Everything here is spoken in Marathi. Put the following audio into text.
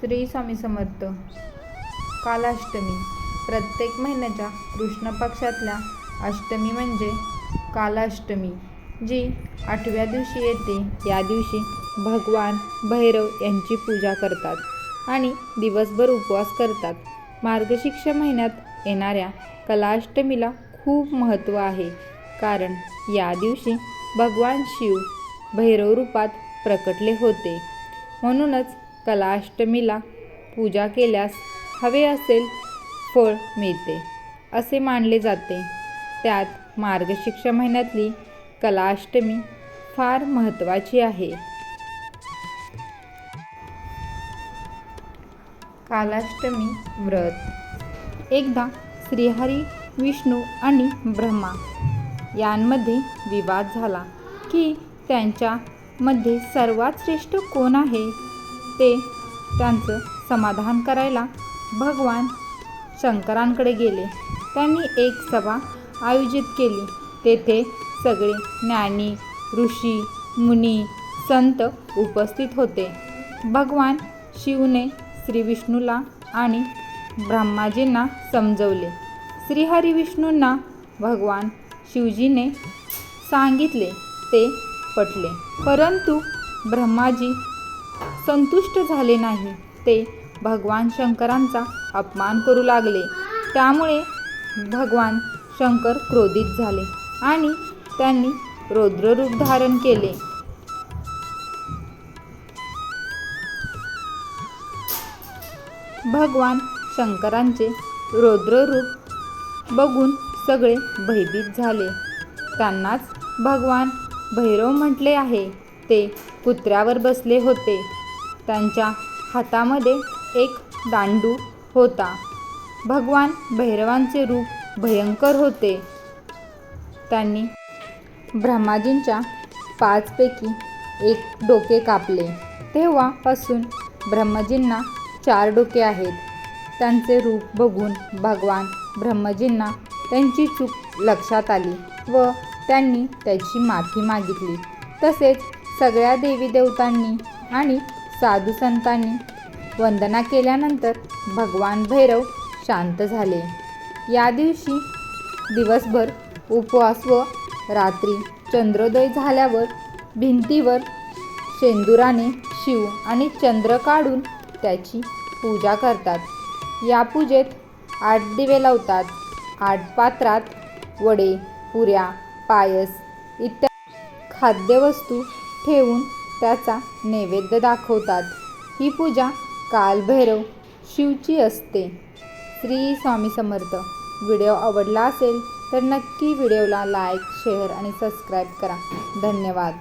श्री स्वामी समर्थ. कालाष्टमी. प्रत्येक महिन्याच्या कृष्ण पक्षातल्या अष्टमी म्हणजे कालाष्टमी जी आठव्या दिवशी येते. या दिवशी भगवान भैरव यांची पूजा करतात आणि दिवसभर उपवास करतात. मार्गशीर्ष महिन्यात येणाऱ्या कलाष्टमीला खूप महत्त्व आहे. कारण या दिवशी भगवान शिव भैरव रूपात प्रकटले होते. म्हणूनच कलाष्टमीला पूजा केल्यास हवे असेल फळ मिळते असे मानले जाते. त्यात मार्गशीर्ष महिन्यातली कलाष्टमी फार महत्त्वाची आहे. कालाष्टमी व्रत. एकदा श्रीहरी विष्णू आणि ब्रह्मा यांमध्ये विवाद झाला की त्यांच्यामध्ये सर्वात श्रेष्ठ कोण आहे? ते त्यांचं समाधान करायला भगवान शंकरांकडे गेले. त्यांनी एक सभा आयोजित केली. तेथे सगळे ज्ञानी ऋषी मुनी संत उपस्थित होते. भगवान शिवने श्री विष्णूला आणि ब्रह्माजींना समजवले. श्रीहरी विष्णूंना भगवान शिवजीने सांगितले. ते पटले. परंतु ब्रह्माजी संतुष्ट झाले नाही. ते भगवान शंकरांचा अपमान करू लागले. त्यामुळे भगवान शंकर क्रोधित झाले आणि त्यांनी रौद्ररूप धारण केले. भगवान शंकरांचे रौद्ररूप बघून सगळे भयभीत झाले. त्यांनाच भगवान भैरव म्हटले आहे. ते कुत्र्यावर बसले होते. त्यांच्या हातामध्ये एक दांडू होता. भगवान भैरवांचे रूप भयंकर होते. त्यांनी ब्रह्माजींच्या पाचपैकी एक डोके कापले. तेव्हापासून ब्रह्मजींना चार डोके आहेत. त्यांचे रूप बघून भगवान ब्रह्मजींना त्यांची चूक लक्षात आली व त्यांनी त्याची माफी मागितली. तसेच सगळ्या देवी देवतांनी आणि साधू संतांनी वंदना केल्यानंतर भगवान भैरव शांत झाले. या दिवशी दिवसभर उपवास व रात्री चंद्रोदय झाल्यावर भिंतीवर शेंदुराने शिव आणि चंद्र काढून त्याची पूजा करतात. या पूजेत आठ दिवे लावतात. आठ पात्रात वडे पुऱ्या पायस इत्यादी खाद्यवस्तू ठेवून त्याचा नैवेद्य दाखवतात. ही पूजा कालभैरव शिवची असते. श्री स्वामी समर्थ व्हिडिओ आवडला असेल तर नक्की व्हिडिओला लाईक शेअर आणि सबस्क्राईब करा. धन्यवाद.